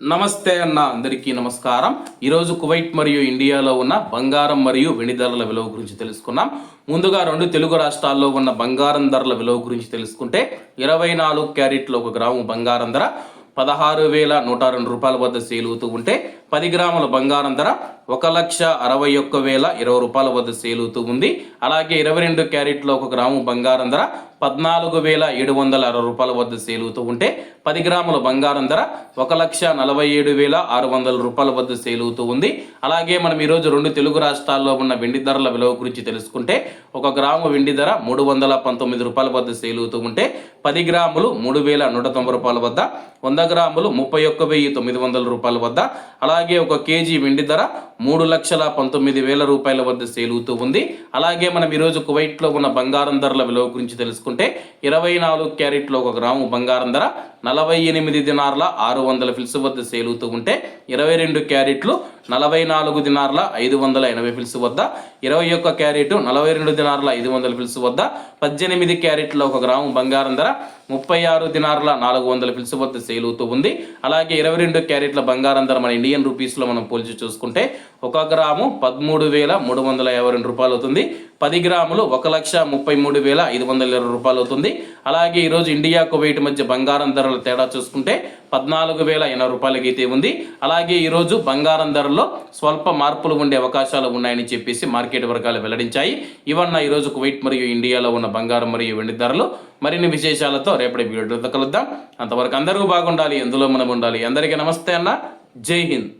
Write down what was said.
నమస్తే అన్న అందరికీ నమస్కారం. ఈరోజు కువైట్ మరియు ఇండియాలో ఉన్న బంగారం మరియు వెండి ధరల విలువ గురించి తెలుసుకున్నాం ముందుగా రెండు తెలుగు రాష్ట్రాల్లో ఉన్న బంగారం ధరల విలువ గురించి తెలుసుకుంటే ఇరవై నాలుగు క్యారెట్లు ఒక గ్రాము బంగారం ధర పదహారు వేల నూట రెండు రూపాయల వద్ద సేల్ అవుతూ ఉంటే పది గ్రాముల బంగారం ధర ఒక లక్ష అరవై ఒక్క వేల ఇరవై రూపాయల వద్ద సేలుతూ ఉంది. అలాగే ఇరవై రెండు క్యారెట్లో ఒక గ్రాము బంగారం ధర పద్నాలుగు వేల ఏడు వందల అరవై రూపాయల వద్ద సేలుతూ ఉంటే పది గ్రాముల బంగారం ధర ఒక లక్ష నలభై ఏడు వేల ఆరు వందల రూపాయల వద్ద సేలుతూ అవుతూ ఉంది. అలాగే మనం ఈరోజు రెండు తెలుగు రాష్ట్రాల్లో ఉన్న వెండి ధరల విలువ గురించి తెలుసుకుంటే ఒక గ్రాము వెండి ధర మూడు వందల పంతొమ్మిది రూపాయల వద్ద సేలుతూ అవుతూ ఉంటే పది గ్రాములు మూడు వేల నూట తొంభై రూపాయల వద్ద వంద గ్రాములు ముప్పై ఒక్క వెయ్యి తొమ్మిది వందల రూపాయల వద్ద అలాగే ఒక కేజీ వెండి ధర మూడు లక్షల పంతొమ్మిది వేల రూపాయల వద్ద సేలుతూ ఉంది. అలాగే మనం ఈరోజు కువైట్లో ఉన్న బంగారం ధరల విలువ గురించి తెలుసుకుంటే ఇరవై నాలుగు క్యారెట్లో ఒక గ్రాము బంగారం ధర నలభై ఎనిమిది దినార్ల ఆరు వందల ఫిల్స్ వద్ద సేలుతూ ఉంటే ఇరవై రెండు క్యారెట్లు నలభై నాలుగు దినార్ల ఐదు వందల ఎనభై ఫిల్స్ వద్ద ఇరవై ఒక్క క్యారెట్ నలభై రెండు దినార్ల ఐదు వందల ఫిల్స్ వద్ద పద్దెనిమిది క్యారెట్ల ఒక గ్రాము బంగారం ధర ముప్పై ఆరు దినార్ల నాలుగు వందల ఫిల్స్ వద్ద సేల్ అవుతూ ఉంది. అలాగే ఇరవై రెండు క్యారెట్ల బంగారం ధర మన ఇండియన్ రూపీస్లో మనం పోల్చి చూసుకుంటే ఒక గ్రాము పదమూడు వేల మూడు వందల యాభై రెండు రూపాయలు అవుతుంది. పది గ్రాములు ఒక లక్ష ముప్పై మూడు వేల ఐదు వందల ఇరవై రూపాయలు అవుతుంది. అలాగే ఈరోజు ఇండియా కువైట్ మధ్య బంగారం ధరల తేడా చూసుకుంటే పద్నాలుగు వేల ఎనభై రూపాయలకి అయితే ఉంది. అలాగే ఈరోజు బంగారం ధరలో స్వల్ప మార్పులు ఉండే అవకాశాలు ఉన్నాయని చెప్పేసి మార్కెట్ వర్గాలు వెల్లడించాయి. ఇవన్న ఈరోజు కువైట్ మరియు ఇండియాలో ఉన్న బంగారం మరియు వెండి ధరలు మరిన్ని విశేషాలతో రేపటి వీడియోతో కలుద్దాం. అంతవరకు అందరూ బాగుండాలి ఎందులో మనం ఉండాలి. అందరికీ నమస్తే అన్న. జై హింద్.